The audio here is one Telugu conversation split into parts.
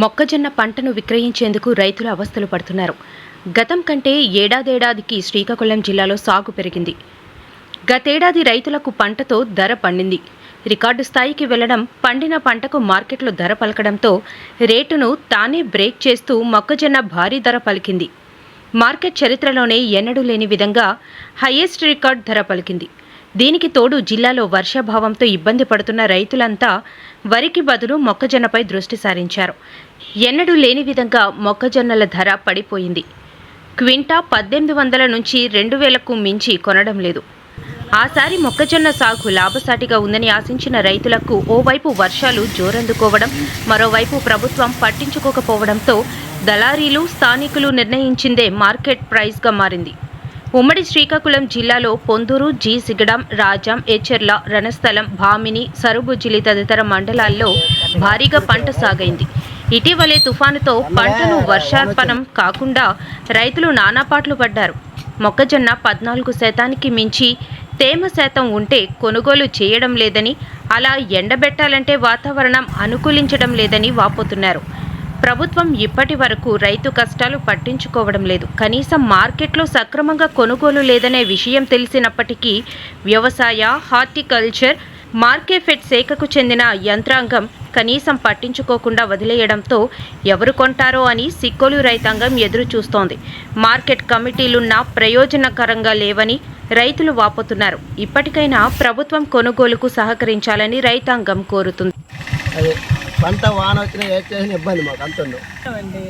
మొక్కజొన్న పంటను విక్రయించేందుకు రైతులు అవస్థలు పడుతున్నారు. గతం కంటే ఏడాదేడాదికి శ్రీకాకుళం జిల్లాలో సాగు పెరిగింది. గతేడాది రైతులకు పంటతో ధర పండింది. రికార్డు స్థాయికి వెళ్ళడం పండిన పంటకు మార్కెట్లో ధర పలకడంతో రేటును తానే బ్రేక్ చేస్తూ మొక్కజొన్న భారీ ధర పలికింది. మార్కెట్ చరిత్రలోనే ఎన్నడూ లేని విధంగా హైయెస్ట్ రికార్డ్ ధర పలికింది. దీనికి తోడు జిల్లాలో వర్షాభావంతో ఇబ్బంది పడుతున్న రైతులంతా వరికి బదులు మొక్కజొన్నపై దృష్టి సారించారు. ఎన్నడూ లేని విధంగా మొక్కజొన్నల ధర పడిపోయింది. క్వింటా పద్దెనిమిది వందల నుంచి రెండు వేలకు మించి కొనడం లేదు. ఆసారి మొక్కజొన్న సాగు లాభసాటిగా ఉందని ఆశించిన రైతులకు ఓవైపు వర్షాలు జోరందుకోవడం మరోవైపు ప్రభుత్వం పట్టించుకోకపోవడంతో దళారీలు స్థానికులు నిర్ణయించిందే మార్కెట్ ప్రైస్గా మారింది. ఉమ్మడి శ్రీకాకుళం జిల్లాలో పొందూరు జి సిగడం రాజాం ఎచెర్ల రణస్థలం భామిని సరుబుజ్జిలి తదితర మండలాల్లో భారీగా పంట సాగైంది. ఇటీవలే తుఫానుతో పంటను వర్షార్పణం కాకుండా రైతులు నానాపాట్లు పడ్డారు. మొక్కజొన్న పద్నాలుగు శాతానికి మించి తేమ శాతం ఉంటే కొనుగోలు చేయడం లేదని అలా ఎండబెట్టాలంటే వాతావరణం అనుకూలించడం లేదని వాపోతున్నారు. ప్రభుత్వం ఇప్పటి వరకు రైతు కష్టాలు పట్టించుకోవడం లేదు. కనీసం మార్కెట్లో సక్రమంగా కొనుగోలు లేదనే విషయం తెలిసినప్పటికీ వ్యవసాయ హార్టికల్చర్ మార్కెఫెడ్ శాఖకు చెందిన యంత్రాంగం కనీసం పట్టించుకోకుండా వదిలేయడంతో ఎవరు కొంటారో అని సిక్కోలు రైతాంగం ఎదురు చూస్తోంది మార్కెట్ కమిటీలున్నా ప్రయోజనకరంగా లేవని రైతులు వాపోతున్నారు. ఇప్పటికైనా ప్రభుత్వం కొనుగోలుకు సహకరించాలని రైతాంగం కోరుతుంది. పంట వాన వచ్చినా ఏ చేసిన ఇబ్బంది మాకు అంతుండు. అండి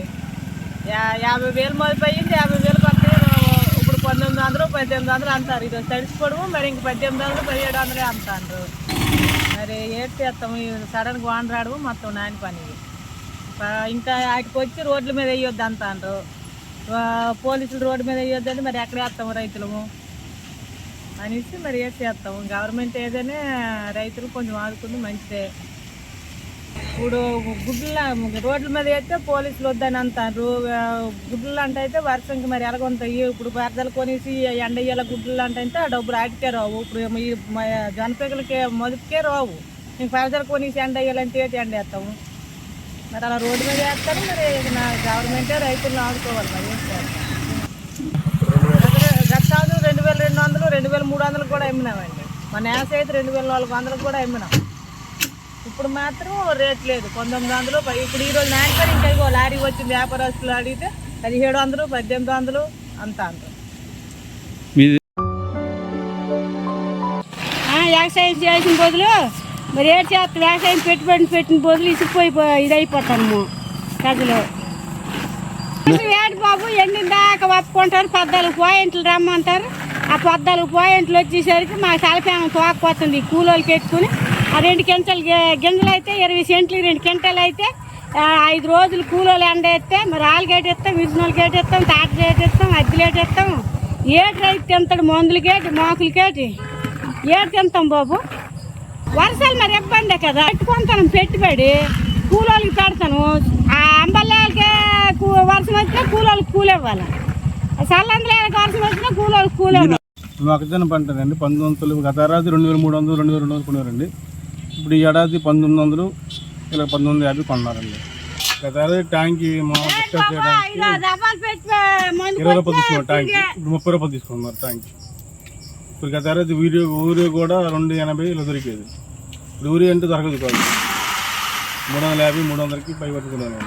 యా- యాభై వేలు మొదలైంది యాభై వేలు పడితే ఇప్పుడు పంతొమ్మిది వందలు పద్దెనిమిది వందలు అంటారు. ఇది తడిసిపోవడము మరి ఇంక పద్దెనిమిది వందలు పదిహేడు వందలే అంటారు. మరి ఏడు చేస్తాము? సడన్గా వాన రావడము మొత్తం నాని పని. ఇంకా వాటికి వచ్చి రోడ్ల మీద వేయొద్దు అంటారు పోలీసులు రోడ్డు మీద వేయొద్దు అంటే మరి ఎక్కడ వేస్తాము రైతులము? అనేసి మరి ఏం చేస్తాము? గవర్నమెంట్ ఏదైనా రైతులు కొంచెం ఆదుకుంది మంచిదే. ఇప్పుడు గుడ్ల రోడ్ల మీద అయితే పోలీసులు వద్దని అంటారు. గుడ్లు అంటే అయితే వర్షంకి మరి ఎలాగుంటాయి? ఇప్పుడు బెరదలు కొనేసి ఎండ ఇయ్యాల గుడ్లు అంటే అయితే ఆ డబ్బులు ఆగితే రావు. ఇప్పుడు ఈ మ- మొదటికే రావు. ఇంక బెరదలు కొనేసి ఎండ ఇయ్యాలంటే ఏంటి ఎండ వేస్తాము? మరి అలా రోడ్డు మీద వేస్తారు మరి నా గవర్నమెంటే రైతులను ఆడుకోవాలి మరి ఏం గత రెండు వేల రెండు వందలు రెండు వేల మూడు వందలు కూడా అమ్మినామండి. మన నేస అయితే రెండు వేల నాలుగు వందలు కూడా అమ్మినాం. ఇప్పుడు మాత్రం రేట్ లేదు. పంతొమ్మిది వందలు ఇప్పుడు ఈ రోజు నాయకుడు ఇంకా ఇగో లారీ వచ్చింది వ్యాపారస్తులు అడిగితే పదిహేడు వందలు పద్దెనిమిది వందలు అంత అంత వ్యవసాయం చేసిన బదులు మరి ఏడు చేస్తాం? వ్యవసాయం పెట్టుబడి పెట్టిన బదులు ఇసిపోయి ఇది అయిపోతాము ప్రజలు ఏడు బాబు ఎన్ని దాకా ఒప్పుకుంటారు పద్దాలు పాయింట్లు రమ్మంటారు. ఆ పద్దాలు పాయింట్లు వచ్చేసరికి మా తలపేమ తోకపోతుంది కూలోళ్ళకి పెట్టుకుని. రెండు క్వింటల్ గింజలు అయితే ఇరవై సెంట్లు రెండు క్వింటల్ అయితే ఐదు రోజులు కూలోలు ఎండ వేస్తే మరి ఆలుగేట ఇస్తాం విరుచునోళ్ళు గేట్ ఇస్తాం తాట గేట్ ఇస్తాం అద్దె ఇస్తాం ఏటు రైతు తింటాడు మందులు గేటి మాకులు గేటి. ఏటు తింటాం బాబు. వర్షాలు మరి ఇబ్బందే కదా. పెట్టుకుంటాను పెట్టుబడి. కూలోళ్ళకి పెడతాను. ఆ అంబల్లాలకే వర్షం వచ్చినా కూలోళ్ళకి కూలి ఇవ్వాలి. చల్లందులకి వర్షం వచ్చినా కూలోళ్ళకి కూలి ఇవ్వాలి. మొక్కజొన్న పంట అండి పంతొమ్మిది వందలు గత రాజు రెండు వేల మూడు వందలు రెండు వేల రెండు వందలు కొనేవారండి. ఇప్పుడు ఈ ఏడాది పంతొమ్మిది వందలు ఇలా పంతొమ్మిది యాభై కొన్నారండి. గత ఏడాది డిస్కస్ చేయడానికి ఇరవై రూపాయలు తీసుకున్నారు ట్యాంక్. ఇప్పుడు ముప్పై రూపాయలు తీసుకున్నారు ట్యాంక్. ఇప్పుడు గత ఏడాది ఊరి ఊరి కూడా రెండు ఎనభై ఇలా దొరికేది. ఇప్పుడు ఊరి అంటే దొరకదు కాదు. మూడు వందల యాభై మూడు వందలకి పై పట్టుకున్నాను